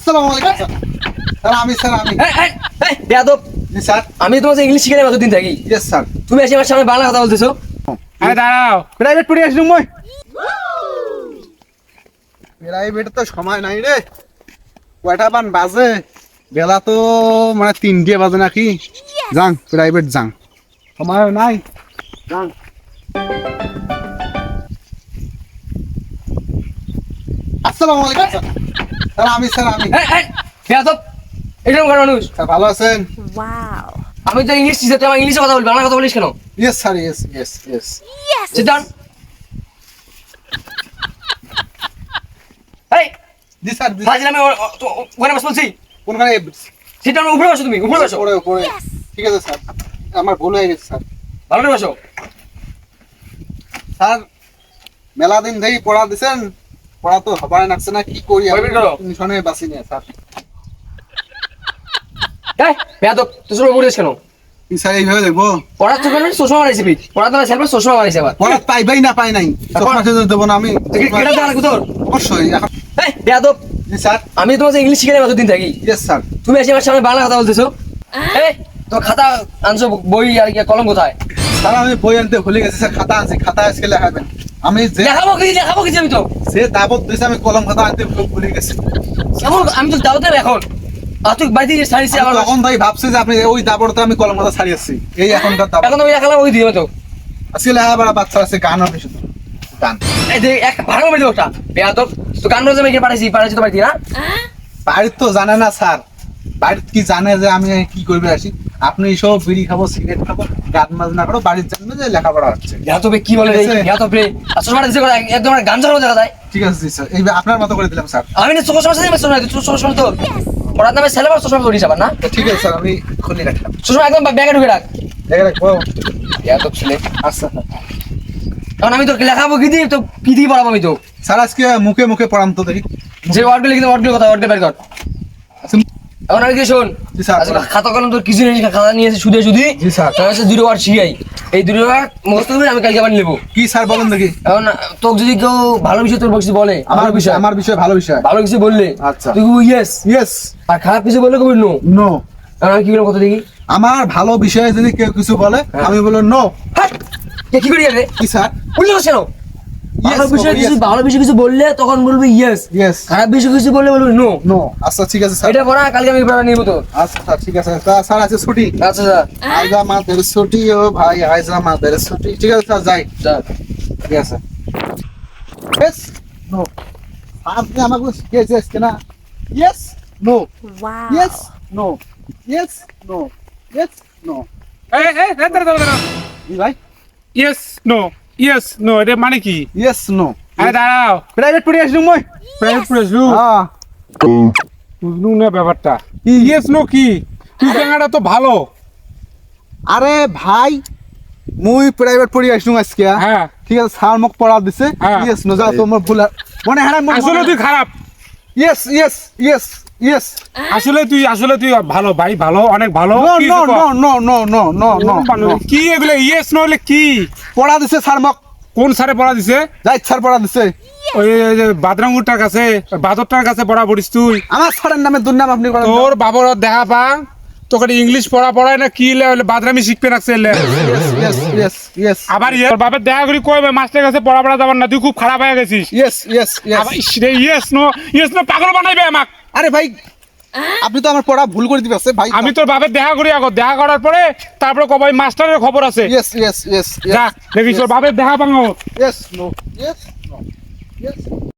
আসসালামু আলাইকুম স্যার। আমি স্যার আমি। এই, এই, এই, বেয়াদব। স্যার। আমি তোমার ইংলিশ শিখে নেব দিন থাকি। Yes sir. তুমি এসে আমার সামনে বাংলা কথা বলতেছো। আরে দাঁড়াও। প্রাইভেট পড়ে আসলুম মই। প্রাইভেট তো সময় নাই রে। কয়টা বান বাজে? বেলা তো মানে তিনটে বাজে নাকি। যাং প্রাইভেট যাং। সময় নাই। যাং। আসসালামু আলাইকুম স্যার। স্যার আমি স্যার আমি। এরকম মানুষ? স্যার ভালো আছেন. আমি তো ইংলিশ আমার ইংলিশে কথা বলবি বাংলা কথা বলিস কেন? Yes sir yes yes yes এই জি স্যার আমি ওখানে বসে বলছি কোনখানে সিট ডাউন উপরে বসো তুমি উপরে বসো। ঠিক আছে স্যার আমার ভুল হয়ে গেছে স্যার ভালো করে বসো। স্যার মেলা দিন ধরেই পড়া দিছেন? পড়া তো হবার লাগছে না কি করি হলো? টেনশনে বাঁচি না স্যার। এই বেয়াদব তুই সব উপরে কেন? স্যার এইভাবে দেখব। পড়ার তো কেন চশমা বানাইছে পিঠ পড়া তো সেলফে চশমা বানাইছে আবার। পড়া পাইবাই না পাই নাই। চশমা খেতে দেবো না আমি। তুই কি- তোর অবশ্যই এই বেয়াদব স্যার। আমি তোমার ইংলিশ শিখে নেব দিন থাকি। Yes sir. তুমি এসে আমার সামনে বাংলা কথা বলতেছো। এই তো খাতা আনছো বই আর কি কলম কোথায়? স্যার আমি বই আনতে ভুলে গেছি স্যার। খাতা আনছি খাতা আজকে লেখাবেন। আমি যে দেখাবো কি দেখাবো কি আমি তো? সে দাবত দিয়েছে আমি কলম খাতা আনতে ভুলে- গেছি। কেমন? আমি তো এখন। গিয়ে ছাড়িয়েছি আমি আমার তখন তাই ভাবছি যে আপনি ওই আমি কলম খাতা ছাড়িয়েছি এই এখনকার দাবর এখন আমি দেখালাম ওই দিও তো। আজকে লেখাপড়া বাচ্চা আছে গান হবে শুধু। গান। এই যে এক ভাড়া মেরে ওটা। বেয়াদব তো গান বাজে মেয়ে পাঠাইছি? পাঠাইছি তো না? বাড়ির তো জানে না স্যার। বাড়ির কি জানে যে আমি কি করবে আসি? আপনি সব বিড়ি খাব সিগারেট খাব। গান বাজনা করো বাড়ির জানবে যে লেখাপড়া হচ্ছে। বেয়াদবে কি বলে দিছে করে একদম গান দেখা যায়। ঠিক আছে স্যার এই আপনার মতো করে দিলাম স্যার আমি না তো পড়ার নামে ছেলে চশমা ধরিস আবার না? ঠিক আছে স্যার আমি খুলে রাখলাম। চশমা একদম ব্যাগে ঢুকে রাখ। রাখব? বেয়াদব ছেলে। আচ্ছা কারণ আমি তো লেখাবো কি দিয়ে তো কি দিয়ে পড়াবো আমি তো? স্যার আজকে মুখে মুখে পড়াম তো দেখি। যে ওয়ার্ডগুলো লিখে ওয়ার্ডগুলো কথা ওয়ার্ডগুলো বের কর। এখন আমি কি শোন? জি স্যার, আজকে বলেন। খাতা কলম তোর কিছু নেই খাতা নিয়ে এসে সুদে সুদি জি স্যার। তাহলে হচ্ছে দুটো ওয়ার্ড শিখাই। এই দুটো মুখস্থ করে আমি কালকে আবার নেব। কি স্যার বলেন দেখি। এখন তোকে যদি কেউ ভালো বিষয় তোর কিছু বলে আমার ভালো বিষয়। আমার বিষয় ভালো বিষয়। ভালো কিছু বললে আচ্ছা। তুই ইয়েস ইয়েস আর খারাপ কিছু বললে কবি নো নো এখন কি বলব কথা দেখি? আমার ভালো বিষয়ে যদি কেউ কিছু বলে হ্যাঁ। আমি বলব নো কি করি কি স্যার? বললে কেন ভালো Yes, কিছু ভালো বিষয় কিছু বললে তখন বলবি ইয়েস ইয়েস খারাপ বিষয় কিছু বললে বলবি নো নো আচ্ছা ঠিক আছে স্যার। এটা কালকে আমি পড়া নিব তো। আচ্ছা স্যার ঠিক আছে তা স্যার আছে ছুটি? আচ্ছা স্যার। আজ আমাদের ছুটি ও ভাই আজ আমাদের ছুটি। ঠিক আছে স্যার যাই। যা। ঠিক আছে। ইয়েস নো আপনি আমাকে শিখিয়েছে আজকে না yes no yes no yes no yes no এই ভাই। ইয়েস নো ইয়েস নো এটা মানে কি? ইয়েস নো আরে দাঁড়াও। প্রাইভেট পড়ে আসলুম মই। প্রাইভেট পড়েছলু হ্যাঁ। বুঝলু না ব্যাপারটা? ইয়েস নো কি? তুই জায়গাটা তো ভালো। আরে ভাই মুই প্রাইভেট পড়ে আসলুম আজকে হ্যাঁ। ঠিক আছে স্যার মোক পড়া দিছে। হ্যাঁ। ইয়েস নো যা তোমার ভুল মনে হ্যাঁ আসলে তুই খারাপ ইয়েস ইয়েস ইয়েস ইয়েস আসলে তুই আসলে তুই ভালো ভাই ভালো অনেক ভালো। নো কি no? No no no no no no কি এগুলো? ইয়েস নো হলে কি? পড়া দিছে স্যার মোক। কোন সারে পড়া দিছে? যা ইচ্ছার পড়া দিছে। ওই যে বাদরাঙ্গুরটার কাছে বাদরটার কাছে পড়া পড়িস তুই। আমার স্যারের নামে দুর্নাম আপনি করেন না। তোর বাবার দেখা পা। তোকে ইংলিশ পড়া পড়ায় না কি লে বাদরামি শিখবে রাখছে লে ইয়েস ইয়েস ইয়েস আবার ইয়ে বাপের দেখা করি কইবে মাস্টার কাছে পড়া পড়া যাবার না। তুই খুব খারাপ হয়ে গেছিস। ইয়েস ইয়েস আবার ইয়েস নো ইয়েস নো পাগল বানাইবে আমাক। আরে ভাই আপনি তো আমার পড়া ভুল করে দিবেন ভাই আমি তোর বাপের দেখা করি আগো দেখা করার পরে তারপরে কবাই মাস্টারের খবর আছে। ইয়েস ইয়েস ইয়েস যা দেখি তোর বাপের দেখা পাঙ্গো yes no yes no yes